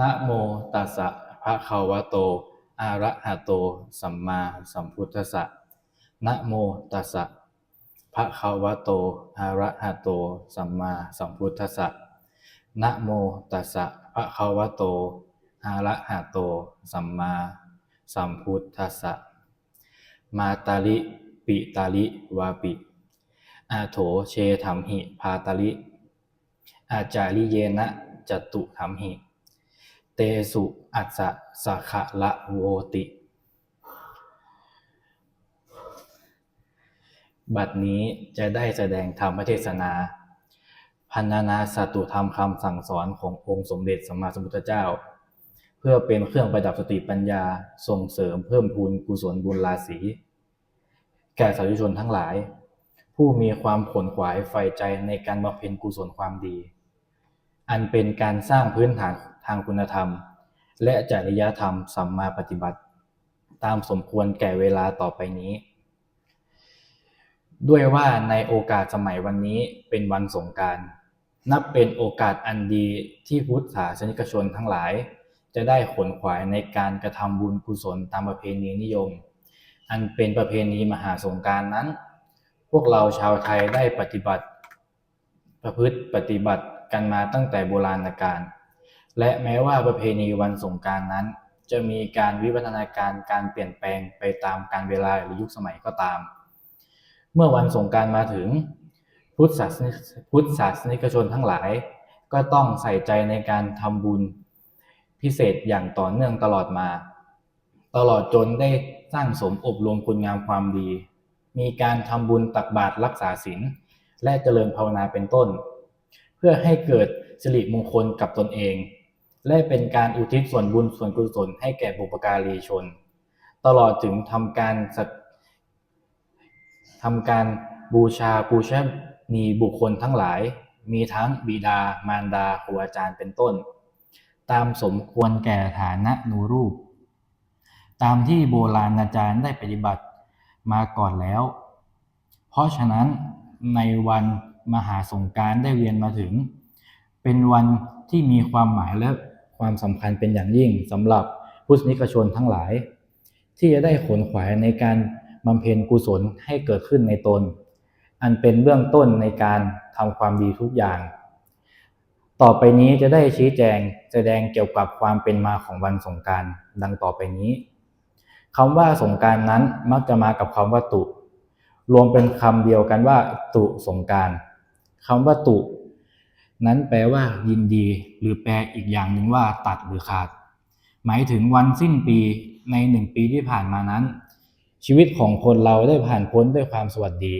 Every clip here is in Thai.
นะโมตัสสะภะคะวะโต อะระหะโต สัมมาสัมพุทธัสสะนะโมตัสสะภะคะวะโต อะระหะโต สัมมาสัมพุทธัสสะนะโมตัสสะภะคะวะโต อะระหะโต สัมมาสัมพุทธัสสะมาตาลิปิตาลิวาปิอาโถเชถัมหิพาตาลิอาจาริเยนะจตุถัมหิ เตสุอัสสะขะละโวติ บัดนี้จะได้แสดงธรรมเทศนา พันนานาสัตุธรรมคำสั่งสอนขององค์สมเด็จสัมมาสัมพุทธเจ้า เพื่อเป็นเครื่องประดับสติปัญญาส่งเสริมเพิ่มพูนกุศลบุญราศีแก่สาธุชนทั้งหลาย ผู้มีความขนขวายใฝ่ใจในการบำเพ็ญกุศลความดี อันเป็นการสร้างพื้นฐาน ทางคุณธรรม และจริยธรรมสัมมาปฏิบัติ ตามสมควรแก่เวลาต่อไปนี้ ด้วยว่าในโอกาสสมัยวันนี้เป็นวันสงการนับเป็นโอกาสอันดีที่พุทธศาสนิกชนทั้งหลาย จะได้ขนขวายในการกระทำบุญกุศลตามประเพณีนิยม อันเป็นประเพณีมหาสงการนั้น พวกเราชาวไทยได้ปฏิบัติ ประพฤติปฏิบัติกันมาตั้งแต่โบราณกาล และแม้ว่าประเพณีวันสงการนั้น จะมีการวิวัฒนาการการเปลี่ยนแปลงไปตามกาลเวลาหรือยุคสมัยก็ตาม เมื่อวันสงการมาถึง พุทธศาสนิพุทธศาสนิกชนทั้งหลาย ก็ต้องใส่ใจในการทำบุญพิเศษอย่างต่อเนื่องตลอดมา ตลอดจนได้สร้างสมอบรมคุณงามความดี มีการทำบุญตักบาตรรักษาศีลและเจริญภาวนาเป็นต้น เพื่อให้เกิดสิริมงคลกับตนเอง และเป็นการอุทิศส่วนบุญส่วนกุศลให้แก่บุปการีชน ตลอดถึงทำการทำการบูชาปูชนีบุคคลทั้งหลาย มีทั้งบิดามารดาครูอาจารย์เป็นต้น ตามสมควรแก่ฐานะนูรูป ตามที่โบราณอาจารย์ได้ปฏิบัติมาก่อนแล้ว เพราะฉะนั้นในวันมหาสงการได้เวียนมาถึง เป็นวันที่มีความหมายและ ความสำคัญเป็นอย่างยิ่งสำหรับพุทธนิกชนทั้งหลาย ที่จะได้ขนขวายในการบำเพ็ญกุศลให้เกิดขึ้นในตน อันเป็นเบื้องต้นในการทำความดีทุกอย่าง ต่อไปนี้จะได้ชี้แจงแสดงเกี่ยวกับความเป็นมาของวันสงการดังต่อไปนี้คำว่าสงการนั้นมักจะมากับคำว่าตุ รวมเป็นคำเดียวกันว่า ตุสงการคำว่าตุ นั้นแปลว่า ยินดี หรือแปลอีกอย่างหนึ่งว่า ตัดหรือขาด หมายถึงวันสิ้นปีในหนึ่งปีที่ผ่านมานั้น ชีวิตของคนเราได้ผ่านพ้นด้วยความสวัสดี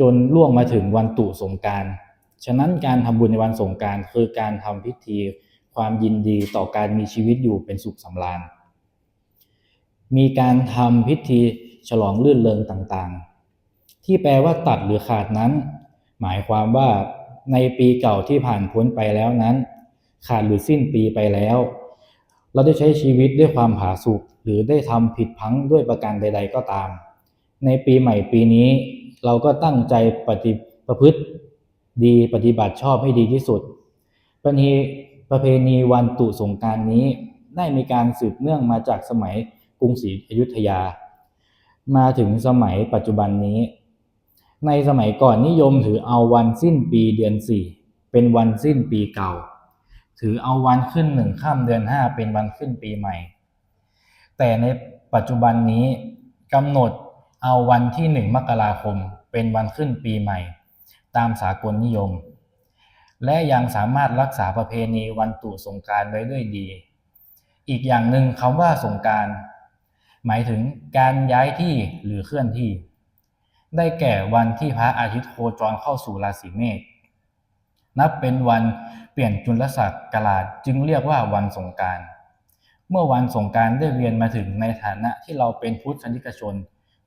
จนล่วงมาถึงวันตุสงการฉะนั้นการทำบุญในวันสงการคือการทำพิธีความยินดีต่อการมีชีวิตอยู่เป็นสุขสำราญ มีการทำพิธีฉลองลื่นเริงต่างๆ ที่แปลว่าตัดหรือขาดนั้น หมายความว่า ในปีเก่าที่ผ่านพ้นไปแล้วนั้น ขาดหรือสิ้นปีไปแล้ว เราได้ใช้ชีวิตด้วยความผาสุกหรือได้ทำผิดพังด้วยประการใด ๆ ก็ตาม ในปีใหม่ปีนี้ เราก็ตั้งใจปฏิประพฤติดีปฏิบัติชอบให้ดีที่สุดประเพณีประเพณีวันตุสงการนี้ได้มีการสืบเนื่องมาจากสมัยกรุงศรีอยุธยา มาถึงสมัยปัจจุบันนี้ ในสมัยก่อนนิยมถือเอาวันสิ้นปีเดือนสี่เป็นวันสิ้นปีเก่า ถือเอาวันขึ้นหนึ่งข้ามเดือนห้าเป็นวันขึ้นปีใหม่ แต่ในปัจจุบันนี้กำหนดเอาวันที่หนึ่งมกราคม เป็นวันขึ้นปีใหม่ ตามสากลนิยม และยังสามารถรักษาประเพณีวันตุสงการไว้ด้วยดี อีกอย่างหนึ่งคำว่าสงการหมายถึงการย้ายที่หรือเคลื่อนที่ ได้แก่วันที่พระอาทิตย์โคจรเข้าสู่ราศีเมษนับเป็นวันเปลี่ยนจุลศักราชจึงเรียกว่าวันสงการเมื่อวันสงการได้เวียนมาถึงในฐานะที่เราเป็นพุทธนิกชน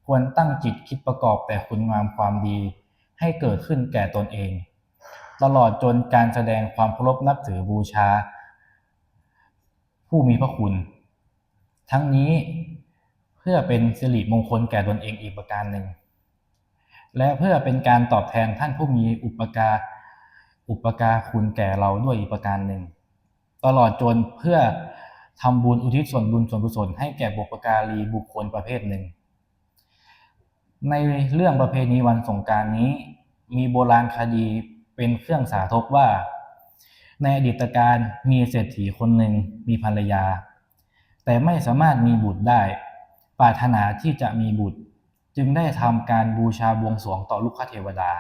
ควรตั้งจิตคิดประกอบแต่คุณงามความดี ให้เกิดขึ้นแก่ตนเอง ตลอดจนการแสดงความเคารพนับถือบูชา ผู้มีพระคุณ ทั้งนี้เพื่อเป็นสิริมงคลแก่ตนเองอีกประการหนึ่ง และเพื่อเป็นการตอบแทนท่านผู้มีอุปการอุปการคุณแก่เราด้วยอีกประการหนึ่ง ตลอดจนเพื่อทำบุญอุทิศส่วนบุญส่วนกุศลให้แก่บุปการีบุคคลประเภทหนึ่ง ในเรื่องประเพณีวันสงการนี้ มีโบราณคดีเป็นเครื่องสาธกว่า ในอดีตการมีเศรษฐีคนหนึ่งมีภรรยา แต่ไม่สามารถมีบุตรได้ ปรารถนาที่จะมีบุตร จึงได้ทำการบูชาบวงสรวงต่อลูกคเทวดา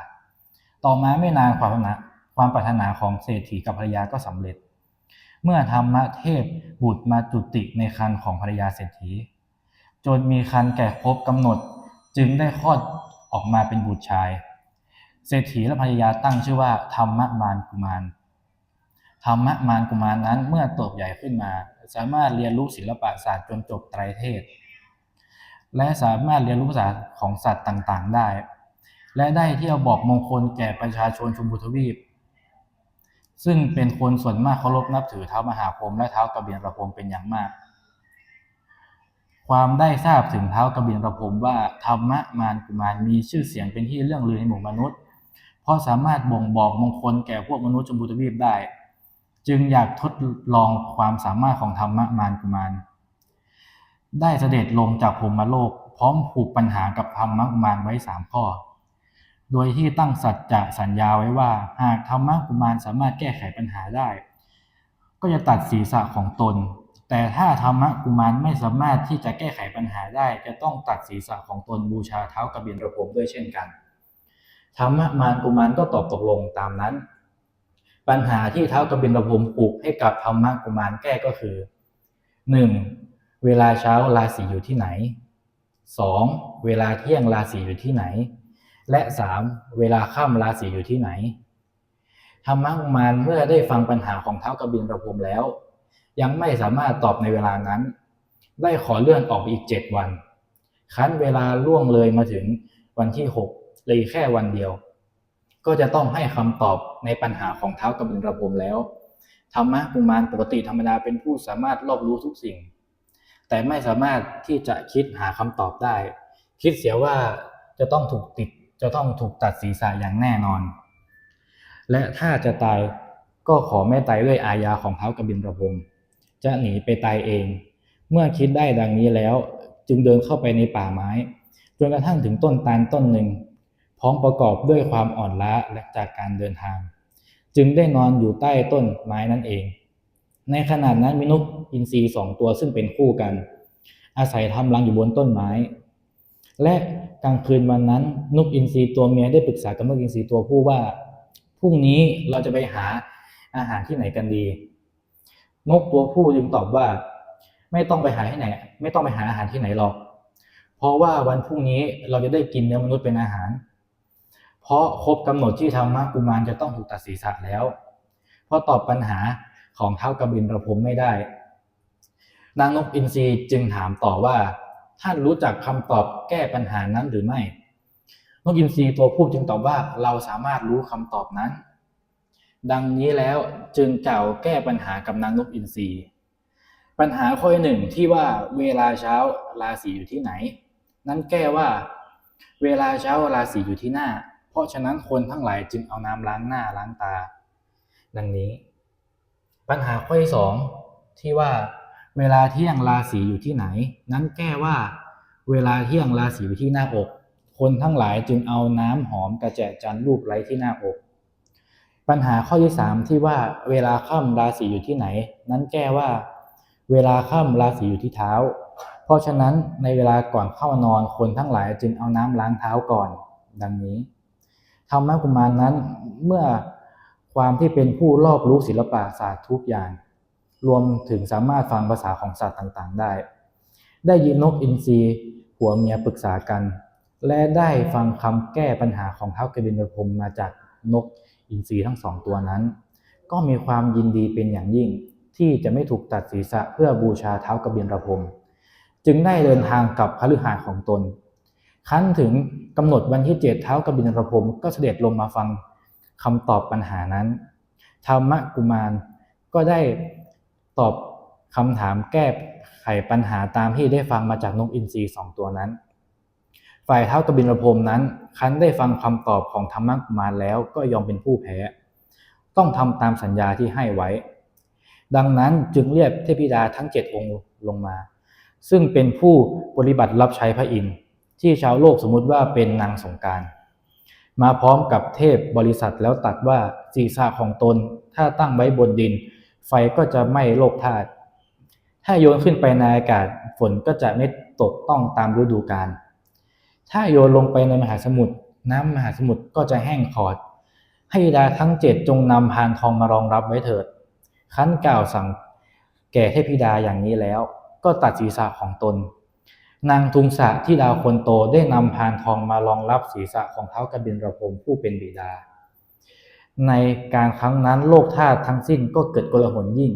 ต่อมาไม่นานความปรารถนาความปรารถนาของเศรษฐีกับภรรยาก็สำเร็จ เมื่อธรรมเทพบุตรมาจุติในคันของภรรยาเศรษฐี จนมีคันแก่ครบกำหนดจึงได้คลอดออกมาเป็นบุตรชาย เศรษฐีและภรรยาตั้งชื่อว่าธรรมมารกุมารธรรมมารกุมารนั้นเมื่อโตบใหญ่ขึ้นมา สามารถเรียนรู้ศิลปศาสตร์จนจบไตรเทศ และสามารถเรียนรู้ภาษาของสัตว์ต่างๆ ได้ และได้เที่ยวบอกมงคลแก่ประชาชนชมพูทวีป ซึ่งเป็นคนส่วนมากเคารพนับถือเท้ามหาพรหมและเท้ากระเบียนระพรหมเป็นอย่างมาก ความได้ทราบถึงเท้ากระเบียนระพรหมว่าธรรมะมารกุมารมีชื่อเสียงเป็นที่เรื่องลือในหมู่มนุษย์ เพราะสามารถบ่งบอกมงคลแก่พวกมนุษย์ชมพูทวีปได้ จึงอยากทดลองความสามารถของธรรมะมารกุมาร ได้เสด็จลงจากพรหมโลก พร้อมผูกปัญหากับธรรมกุมารไว้สามข้อ โดยที่ตั้งสัจจะสัญญาไว้ว่า หากธรรมกุมารสามารถแก้ไขปัญหาได้ ก็จะตัดศีรษะของตน แต่ถ้าธรรมกุมารไม่สามารถที่จะแก้ไขปัญหาได้ จะต้องตัดศีรษะของตนบูชาเท้ากระเบียนระพรมด้วยเช่นกันธรรมมารกุมารก็ตอบตกลงตามนั้น ปัญหาที่เท้ากระเบียนระพรมผูกให้กับธรรมกุมารแก้ก็คือ 1. เวลาเช้าราศีอยู่ที่ไหน 2. เวลาเที่ยงราศีอยู่ที่ไหน และ 3. เวลาค่ำราศีอยู่ที่ไหนธรรมกุมารเมื่อได้ฟังปัญหาของเท้ากระบินระพรมแล้ว ยังไม่สามารถตอบในเวลานั้น ได้ขอเลื่อนออกไปอีกเจ็ดวัน คั้นเวลาล่วงเลยมาถึงวันที่หกเลยแค่วันเดียว ก็จะต้องให้คำตอบในปัญหาของเท้ากระบินระพรมแล้วธรรมะกุมารปกติธรรมดาเป็นผู้สามารถรอบรู้ทุกสิ่ง แต่ไม่สามารถที่จะคิดหาคำตอบได้ คิดเสียว่าจะต้องถูกติด จะต้องถูกตัดศีรษะอย่างแน่นอน และถ้าจะตายก็ขอไม่ตายด้วยอาญาของเท้ากบินระพรมจะหนีไปตายเอง เมื่อคิดได้ดังนี้แล้ว จึงเดินเข้าไปในป่าไม้ จนกระทั่งถึงต้นตาลต้นหนึ่ง พร้อมประกอบด้วยความอ่อนล้าและจากการเดินทาง จึงได้นอนอยู่ใต้ต้นไม้นั่นเอง ในขณะนั้นมีนก อินทรีสองตัวซึ่งเป็นคู่กัน อาศัยทำรังอยู่บนต้นไม้ และกลางคืนวันนั้น นกอินทรีตัวเมียได้ปรึกษากับนกอินทรีตัวผู้ว่าพรุ่งนี้เราจะไปหาอาหารที่ไหนกันดี นกตัวผู้จึงตอบว่า ไม่ต้องไปหาที่ไหน ไม่ต้องไปหาอาหารที่ไหนหรอก เพราะว่าวันพรุ่งนี้เราจะได้กินเนื้อมนุษย์เป็นอาหาร เพราะครบกำหนดที่ธรรมกุมารจะต้องถูกตัดศีรษะแล้ว เพราะตอบปัญหาของเท้ากบินประพรมไม่ได้ นางนกอินทรีจึงถามต่อว่า ท่านรู้จักคำตอบแก้ปัญหานั้นหรือไม่ นกอินทรีตัวผู้จึงตอบว่าเราสามารถรู้คำตอบนั้น ดังนี้แล้วจึงกล่าวแก้ปัญหากับนางนกอินทรีปัญหาข้อหนึ่งที่ว่าเวลาเช้าราศีอยู่ที่ไหน นั้นแก้ว่าเวลาเช้าราศีอยู่ที่หน้า เพราะฉะนั้นคนทั้งหลายจึงเอาน้ำล้างหน้าล้างตา ดังนี้ ปัญหาข้อที่สองที่ว่า เวลาเที่ยงราศีอยู่ที่ไหน นั้นแก้ว่า เวลาเที่ยงราศีอยู่ที่หน้าอก คนทั้งหลายจึงเอาน้ำหอมกระแจจันรูปไร้ที่หน้าอก ปัญหาข้อที่สามที่ว่าเวลาค่ำราศีอยู่ที่ไหน นั้นแก้ว่า เวลาค่ำราศีอยู่ที่เท้า เพราะฉะนั้นในเวลาก่อนเข้านอนคนทั้งหลายจึงเอาน้ำล้างเท้าก่อน ดังนี้ธรรมกุมารนั้นเมื่อความที่เป็นผู้รอบรู้ศิลปะศาสตร์ทุกอย่าง รวมถึงสามารถฟังภาษาของสัตว์ต่างๆ ได้ ได้ยินนกอินทรีผัวเมียปรึกษากัน และได้ฟังคำแก้ปัญหาของเท้าวกบินรพรมมาจากนกอินทรีทั้งสองตัวนั้น ก็มีความยินดีเป็นอย่างยิ่ง ที่จะไม่ถูกตัดศีรษะเพื่อบูชาเท้าวกบินรพรมจึงได้เดินทางกลับพฤหาสน์ของตนคั้นถึงกำหนดวันที่เจ็ดเท้ากบินรพรมก็เสด็จลงมาฟังคำตอบปัญหานั้น ธรรมกุมารก็ได้ ตอบคำถามแก้ไขปัญหาตามที่ได้ฟังมาจากนกอินทรีสองตัวนั้น ฝ่ายเท้ากบินพรมนั้น คันได้ฟังคำตอบของธรรมกุมารแล้วก็ยอมเป็นผู้แพ้ ต้องทำตามสัญญาที่ให้ไว้ ดังนั้นจึงเรียกเทพธิดาทั้งเจ็ดองค์ลงมา ซึ่งเป็นผู้ปฏิบัติรับใช้พระอินทร์ที่ชาวโลกสมมุติว่าเป็นนางสงการมาพร้อมกับเทพบริษัทแล้วตัดว่าศีรษะของตนถ้าตั้งไว้บนดิน ไฟก็จะไหม้โลกธาตุถ้าโยนขึ้นไปในอากาศฝนก็จะไม่ตกต้องตามฤดูกาลถ้าโยนลงไปในมหาสมุทรน้ำมหาสมุทรก็จะแห้งขอด ให้ดาทั้งเจ็ดจงนำพานทองมารองรับไว้เถิดขันกล่าวสั่งแก่เทพธิดาอย่างนี้แล้ว ก็ตัดศีรษะของตน นางทุงสะที่ดาวคนโตได้นำพานทองมารองรับศีรษะของเท้ากบินระพมผู้เป็นบิดา ในการครั้งนั้นโลกธาตุทั้งสิ้นก็เกิดกลหนยิ่ง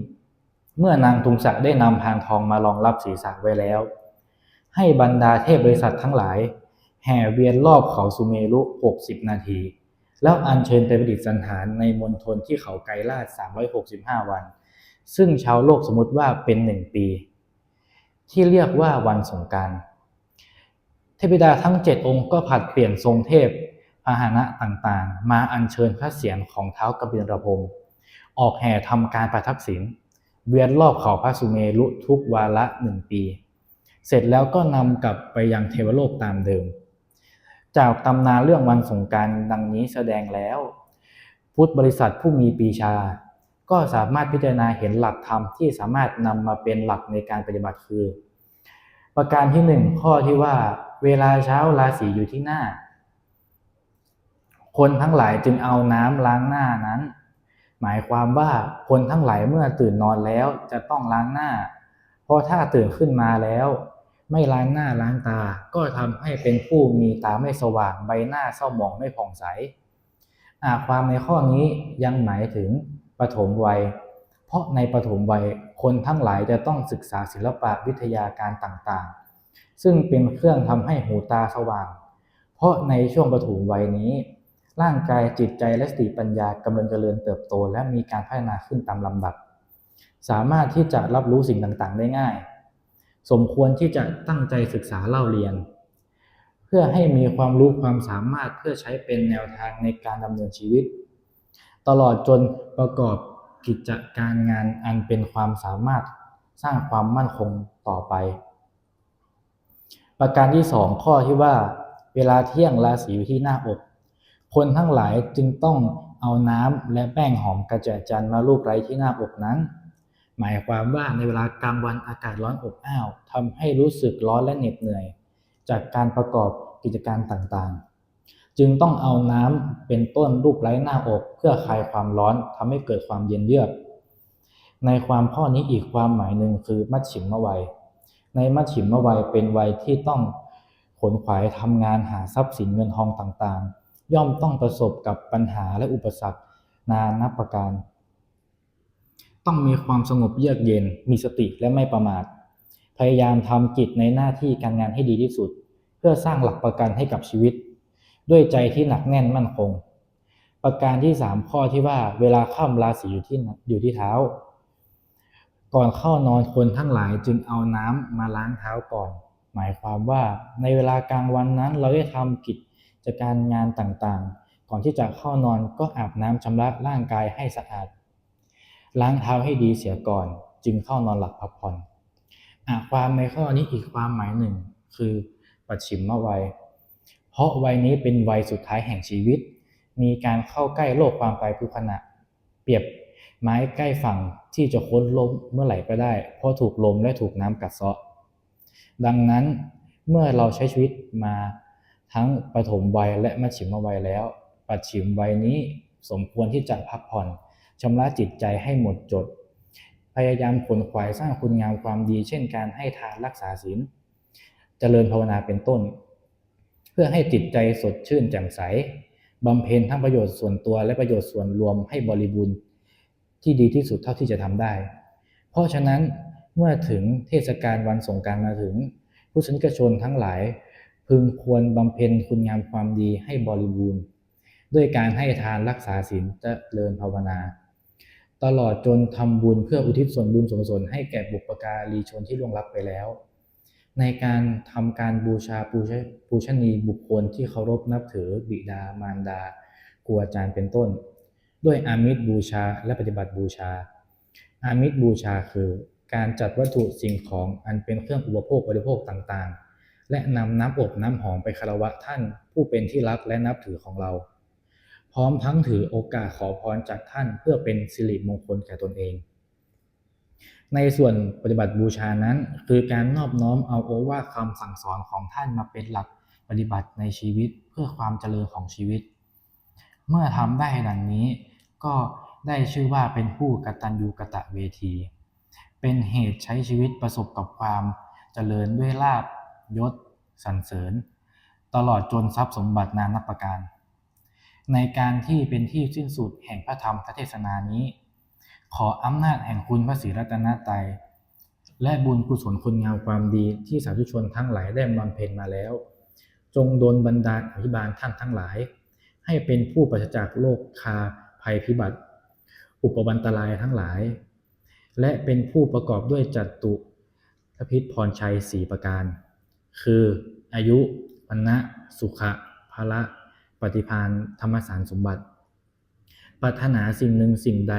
เมื่อนางทุงสะได้นำพานทองมารองรับศีรษะไว้แล้ว ให้บรรดาเทพบริษัททั้งหลาย แห่เวียนรอบเขาสุเมรุ 60 นาที แล้วอัญเชิญไปประดิษฐานในมณฑลที่เขาไกรลาด 365 วัน ซึ่งชาวโลกสมมติว่าเป็นหนึ่งปี ที่เรียกว่าวันสงการเทพธิดาทั้งเจ็ดองค์ก็ผัดเปลี่ยนทรงเทพาหนะต่างๆ มาอัญเชิญพระเศียรของเท้ากบินระพงออกแห่ทำการประทักษิณเวียนรอบเขาพระสุเมรุทุกวาระหนึ่งปี เสร็จแล้วก็นำกลับไปยังเทวโลกตามเดิม จากตำนานเรื่องวันสงการดังนี้แสดงแล้ว พุทธบริษัทผู้มีปีชา ก็สามารถพิจารณาเห็นหลักธรรมที่สามารถนำมาเป็นหลักในการปฏิบัติคือ ประการที่หนึ่งข้อที่ว่าเวลาเช้าราศีอยู่ที่หน้า คนทั้งหลายจึงเอาน้ำล้างหน้านั้น หมายความว่าคนทั้งหลายเมื่อตื่นนอนแล้วจะต้องล้างหน้า เพราะถ้าตื่นขึ้นมาแล้ว ไม่ล้างหน้าล้างตา ก็ทำให้เป็นผู้มีตาไม่สว่างใบหน้าเศร้าหมองไม่ผ่องใสอาความในข้อนี้ยังหมายถึงปฐมวัย เพราะในปฐมวัยคนทั้งหลายจะต้องศึกษาศิลปะวิทยาการต่างๆ ซึ่งเป็นเครื่องทำให้หูตาสว่าง เพราะในช่วงปฐมวัยนี้ ร่างกายจิตใจและสติปัญญากำลังเจริญเติบโต และมีการพัฒนาขึ้นตามลำดับ สามารถที่จะรับรู้สิ่งต่างๆ ได้ง่าย สมควรที่จะตั้งใจศึกษาเล่าเรียน เพื่อให้มีความรู้ความสามารถเพื่อใช้เป็นแนวทางในการดำเนินชีวิต ตลอดจนประกอบกิจการงานอันเป็นความสามารถสร้างความมั่นคงต่อไป ประการที่สองข้อที่ว่า เวลาเที่ยงราศีอยู่ที่หน้าอก คนทั้งหลายจึงต้องเอาน้ำและแป้งหอมกระเจาจันมาลูบไล้ที่หน้าอกนั้น หมายความว่าในเวลากลางวันอากาศร้อนอบอ้าวทำให้รู้สึกร้อนและเหน็ดเหนื่อย จากการประกอบกิจการต่างๆ จึงต้องเอาน้ำเป็นต้นลูบไล้หน้าอกเพื่อคลายความร้อนทำให้เกิดความเย็นเยือก ในความข้อนี้อีกความหมายหนึ่งคือมัชฉิมมวัย ในมัชฉิมวัยเป็นวัยที่ต้องขนขวายทำงานหาทรัพย์สินเงินทองต่างๆ ย่อมต้องประสบกับปัญหาและอุปสรรคนานับประการ ต้องมีความสงบเยือกเย็น มีสติและไม่ประมาท พยายามทำกิจในหน้าที่การงานให้ดีที่สุด เพื่อสร้างหลักประกันให้กับชีวิต ด้วยใจที่หนักแน่นมั่นคง ประการที่สามข้อที่ว่าเวลาข้ามราศีอยู่ที่อยู่ที่เท้า ก่อนเข้านอนคนทั้งหลายจึงเอาน้ำมาล้างเท้าก่อน หมายความว่าในเวลากลางวันนั้นเราได้ทำกิจ จากการงานต่างๆ ก่อนที่จะเข้านอนก็อาบน้ำชำระร่างกายให้สะอาด ล้างเท้าให้ดีเสียก่อน จึงเข้านอนหลับพักผ่อนอความในข้อนี้อีกความหมายหนึ่ง คือปัจฉิมวัย เพราะวัยนี้เป็นวัยสุดท้ายแห่งชีวิต มีการเข้าใกล้โลกความตายทุกขณะ เปรียบไม้ใกล้ฝั่งที่จะค้นล้มเมื่อไหร่ก็ได้ เพราะถูกลมและถูกน้ำกัดเซาะ ดังนั้นเมื่อเราใช้ชีวิตมา ทั้งปฐมวัยและมัชฉิมวัยแล้ว ปัจฉิมวัยนี้สมควรที่จะพักผ่อนชำระจิตใจให้หมดจด พยายามขนขวายสร้างคุณงามความดี เช่นการให้ทานรักษาศีลเจริญภาวนาเป็นต้น เพื่อให้จิตใจสดชื่นแจ่มใสบำเพ็ญทั้งประโยชน์ส่วนตัวและประโยชน์ส่วนรวมให้บริบูรณ์ที่ดีที่สุดเท่าที่จะทำได้ เพราะฉะนั้นเมื่อถึงเทศกาลวันสงการมาถึง ผู้สนิกชนทั้งหลาย พึงควรบำเพ็ญคุณงามความดีให้บริบูรณ์ ด้วยการให้ทานรักษาศีลเจริญภาวนา ตลอดจนทำบุญเพื่ออุทิศส่วนบุญส่วนกุศลให้แก่บุปการีชนที่ล่วงลับไปแล้ว ในการทำการบูชาปูชปูชนีบุคคลที่เคารพนับถือบิดามารดาครูอาจารย์เป็นต้น ด้วยอามิตรบูชาและปฏิบัติบูชา อามิสบูชาคือการจัดวัตถุสิ่งของอันเป็นเครื่องอุปโภคบริโภคต่างๆ และนำน้ำอบน้ำหอมไปคารวะท่านผู้เป็นที่รักและนับถือของเรา พร้อมทั้งถือโอกาสขอพรจากท่านเพื่อเป็นสิริมงคลแก่ตนเอง ในส่วนปฏิบัติบูชานั้น คือการนอบน้อมเอาโอวาทคำสั่งสอนของท่านมาเป็นหลักปฏิบัติในชีวิตเพื่อความเจริญของชีวิต เมื่อทำได้ดังนี้ ก็ได้ชื่อว่าเป็นผู้กตัญญูกะตะเวที เป็นเหตุใช้ชีวิตประสบกับความเจริญด้วยลาบ ยศสรรเสริญ ตลอดจนทรัพย์สมบัตินานับประการ ในการที่เป็นที่สิ้นสุดแห่งพระธรรมเทศนานี้ ขออำนาจแห่งคุณพระศรีรัตนตรัยและบุญกุศลคุณงามความดีที่สาธุชนทั้งหลายได้บำเพ็ญมาแล้ว จงโดนบันดาลอภิบาลท่านทั้งหลาย ให้เป็นผู้ปราศจากโรคคาภัยพิบัติ อุปบันตรายทั้งหลาย และเป็นผู้ประกอบด้วยจัตุทพิษพรชัยสี่ประการ คืออายุวันนะสุขะภละปฏิพานธรรมสารสมบัติปรารถนาสิ่งหนึ่งสิ่งใด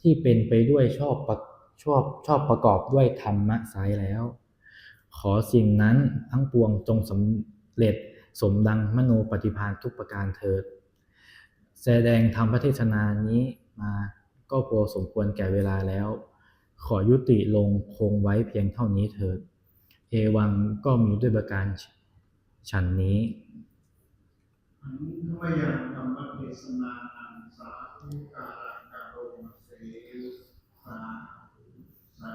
ที่เป็นไปด้วยชอบประชอบชอบประกอบด้วยธรรมะสายแล้ว ขอสิ่งนั้นทั้งปวงจงสำเร็จสมดังมโนปฏิพานทุกประการเถิด แสดงธรรมพระเทศนานี้มาก็พอสมควรแก่เวลาแล้ว ขอยุติลงคงไว้เพียงเท่านี้เถิด เอวังก็มีด้วยประการฉันนี้อันวยังธรรมเทศนานันสาธุการังกะโรมเสสาสา